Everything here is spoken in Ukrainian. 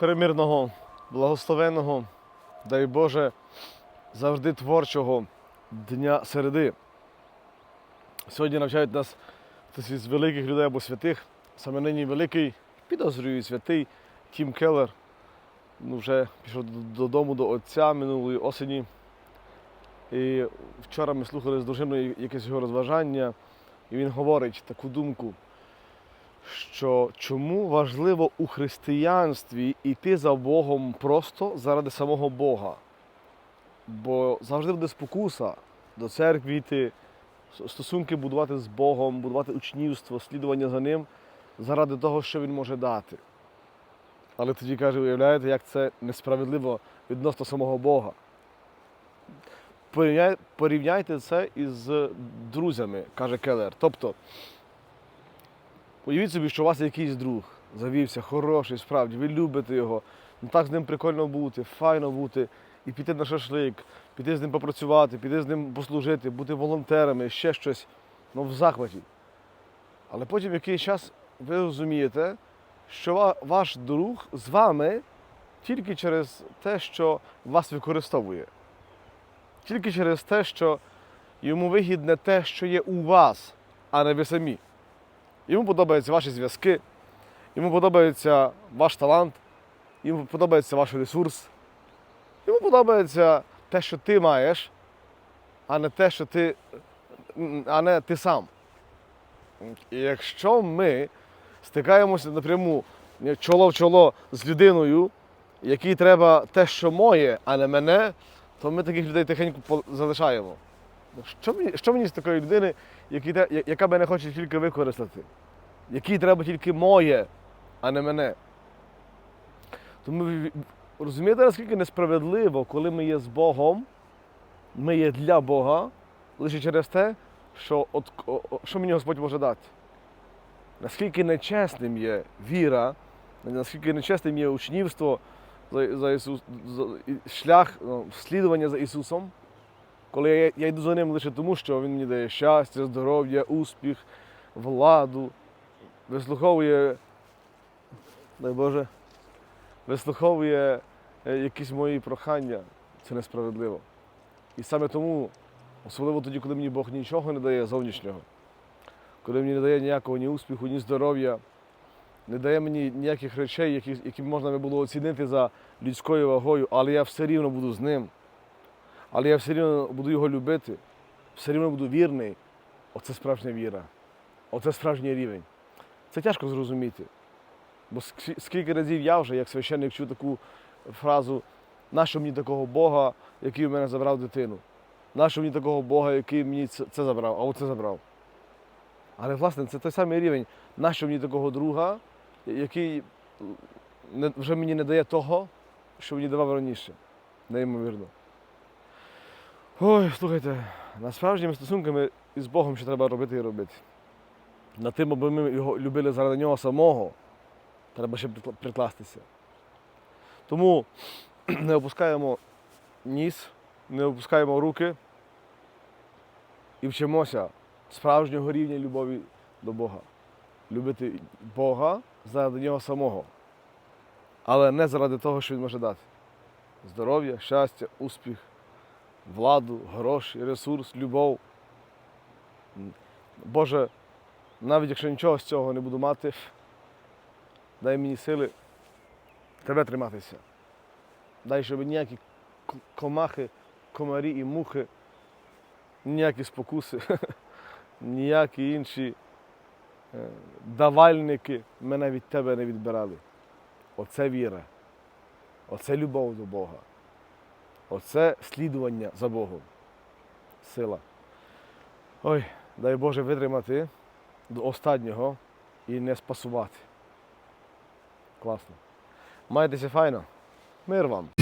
мирного, благословенного, дай Боже, завжди творчого дня середи. Сьогодні навчають нас хтось із великих людей або святих. Саме нині великий, підозрюю, святий Тім Келлер. Ну, вже пішов додому до отця минулої осені. І вчора ми слухали з дружиною якесь його розважання, і він говорить таку думку, що чому важливо у християнстві йти за Богом просто заради самого Бога. Бо завжди буде спокуса до церкви йти, стосунки будувати з Богом, будувати учнівство, слідування за ним заради того, що він може дати. Але тоді каже, уявляєте, як це несправедливо відносно самого Бога. Порівняйте це із друзями, каже Келлер. Тобто, уявіть собі, що у вас якийсь друг завівся, хороший, справді, ви любите його, ну так з ним прикольно бути, файно бути, і піти на шашлик, піти з ним попрацювати, піти з ним послужити, бути волонтерами, ще щось, ну в захваті. Але потім якийсь час ви розумієте, що ваш друг з вами тільки через те, що вас використовує. Тільки через те, що йому вигідне те, що є у вас, а не ви самі. Йому подобаються ваші зв'язки, йому подобається ваш талант, йому подобається ваш ресурс, йому подобається те, що ти маєш, а не те, що ти, а не ти сам. І якщо ми стикаємося напряму чоло в чоло з людиною, якій треба те, що моє, а не мене, то ми таких людей тихенько залишаємо. Що мені, що мені з такої людини, який яка мене хоче тільки використати, якій треба тільки моє, а не мене. Тому розумієте, наскільки несправедливо, коли ми є з Богом, ми є для Бога, лише через те, що, от, що мені Господь може дати. Наскільки нечесним є віра, наскільки нечесним є учнівство за, за Ісус, за, шлях ну, слідування за Ісусом, коли я, я йду за ним лише тому, що Він мені дає щастя, здоров'я, успіх, владу, вислуховує, дай Боже, вислуховує е, якісь мої прохання, це несправедливо. І саме тому, особливо тоді, коли мені Бог нічого не дає зовнішнього, коли мені не дає ніякого ні успіху, ні здоров'я, не дає мені ніяких речей, які, які можна було оцінити за людською вагою, але я все рівно буду з ним. Але я все рівно буду його любити, все рівно буду вірний. Оце справжня віра. Оце справжній рівень. Це тяжко зрозуміти. Бо скільки разів я вже, як священник, чув таку фразу, нащо мені такого Бога, який в мене забрав дитину? Нащо мені такого Бога, який мені це забрав, а оце забрав? Але власне це той самий рівень. Нащо мені такого друга, який вже мені не дає того, що мені давав раніше. Неймовірно. Ой, слухайте, над справжніми стосунками із Богом що треба робити і робити. Над тим, аби ми його любили заради нього самого, треба ще прикластися. Тому не опускаємо ніс, не опускаємо руки і вчимося справжнього рівня любові до Бога. Любити Бога заради нього самого, але не заради того, що він може дати. Здоров'я, щастя, успіх, владу, гроші, ресурс, любов. Боже, навіть якщо нічого з цього не буду мати, дай мені сили тебе триматися. Дай, щоб ніякі комахи, комарі і мухи, ніякі спокуси, ніякі інші е, давальники мене від тебе не відбирали. Оце віра. Оце любов до Бога. Оце слідування за Богом. Сила. Ой, дай Боже витримати до останнього і не спасувати. Класно. Майтеся файно. Мир вам.